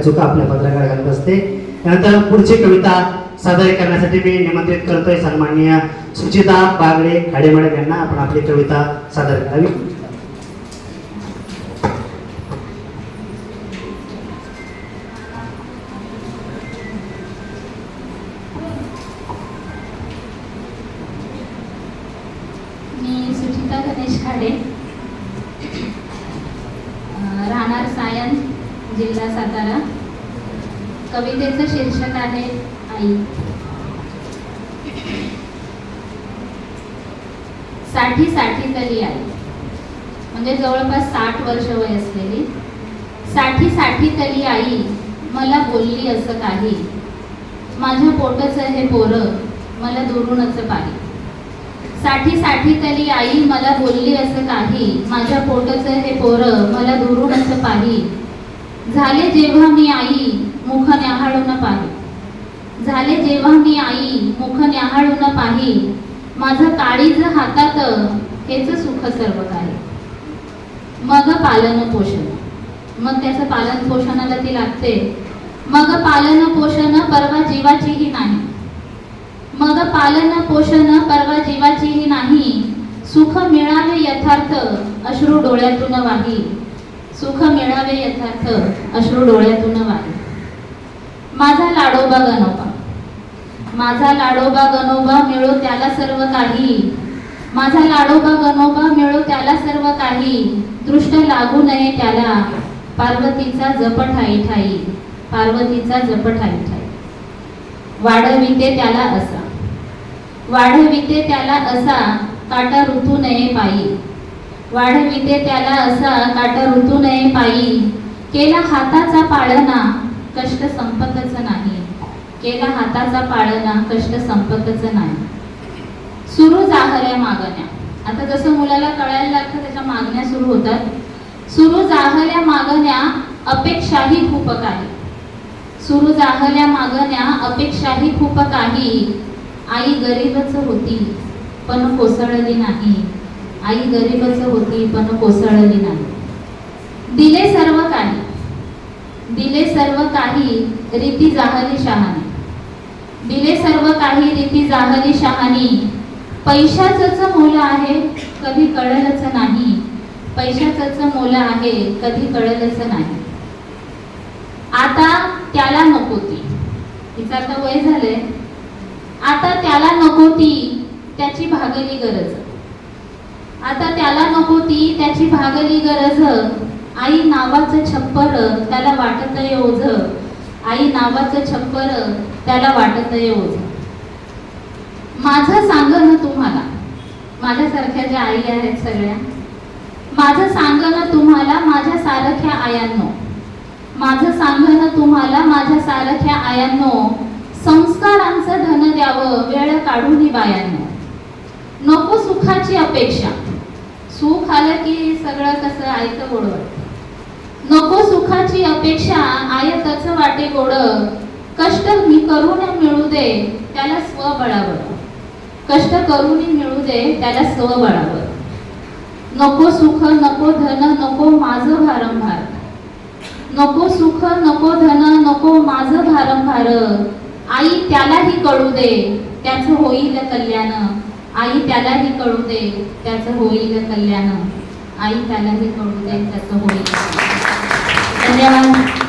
त्या चुका आपल्या पत्रकार घालत असते. त्यानंतर पुढची कविता सादर करण्यासाठी मी निमंत्रित करतोय सन्माननीय सुचिता बागडे खाडे मॅडम यांना आपण आपली कविता सादर करावी. मी सुचिता गणेश खाडे. राहणार सायन जिल्हा सातारा. कवितेचं शीर्षक आहे आई. साठी साठी तरी आई. म्हणजे जवळपास साठ वर्ष वय असलेली. साठी साठी तरी आई मला बोलली असं काही. माझ्या पोटाचं हे पोरं मला दुरूनच पाही साठी साठी तरी आई मला बोलली असं काही. माझ्या पोटचं हे पोरं मला दुरूनच पाही झाले जेव्हा मी आई मुख न्याहाळून पाही. झाले जेव्हा मी आई मुख न्याहाळून पाही माझं काळीज हातात हेच सुख सर्व काही मग पालन पोषण. मग त्याचं पालन पोषणाला ती लागते. मग पालन पोषण परवा जीवाचीही नाही. मग पालन पोषण परवा जीवाचीही नाही. सुख मिळावे यथार्थ अश्रू डोळ्यातून वाही. सुख मिळावे यथार्थ अश्रू डोळ्यातून वाही माझा लाडोबा गणोबा. माझा लाडोबा गणोबा मिळो त्याला सर्व काही. माझा लाडोबा गणोबा मिळो त्याला सर्व काही. दृष्ट लागू नये त्याला. पार्वतीचा जप ठाई ठाई. पार्वतीचा जप ठाई ठाई. वाढविते त्याला असा. वाढविते त्याला असा. काटा ऋतू नये पायी वाढविते त्याला असा काटा ऋतू नये पायी. केला हाताचा पाळणा कष्ट संपतच नाही. केला हाताचा पाळणा कष्ट संपतच नाही. सुरू जाहऱ्या मागण्या. आता जसं मुलाला कळायला लागतं त्याच्या मागण्या सुरू होतात. सुरू जाहऱ्या मागण्या अपेक्षाही खूप काही. सुरू जाहल्या मागण्या अपेक्षाही खूप काही. आई गरीबच होती पण कोसळली नाही. आई गरीबच होती पण कोसळली नाही. दिले सर्व काही. दिले सर्व काही रीती जाहली शहाणी. दिले सर्व काही रीती जाहली शहाणी. पैशाचंच मोल आहे कधी कळलंच नाही. पैशाचंच मोल आहे कधी कळलंच नाही. आता त्याला नको ती. तिचा आता वय झालंय. आता त्याला नको ती त्याची भागली गरज. आता त्याला नको ती त्याची भागली गरज. आई नावाचं छप्पर त्याला वाटत ओझ आई नावाचं छप्पर त्याला वाटत ओझ माझं सांग ना तुम्हाला. माझ्यासारख्या ज्या आई आहेत सगळ्या माझं सांगणं तुम्हाला माझ्या सारख्या आयांनो. माझं सांग ना तुम्हाला माझ्या सारख्या आयांनो. संस्कारांचं धन द्यावं वेळ काढून बायांनो. नको सुखाची अपेक्षा. सुख आलं की सगळं कसं आयत गोड नको सुखाची अपेक्षा आयतच वाटे गोड. कष्ट मी करून मिळू दे त्याला स्वबळावर कष्ट करून मिळू दे त्याला स्वबळावर नको सुख नको धन नको माझं भारंभार नको सुख नको धन नको माझं भारंभार आई त्यालाही कळू दे त्याचं होईल कल्याण. आई त्यालाही कळू दे त्याचं होईल कल्याण. आई त्यालाही कळू दे त्याचं होईल. धन्यवाद.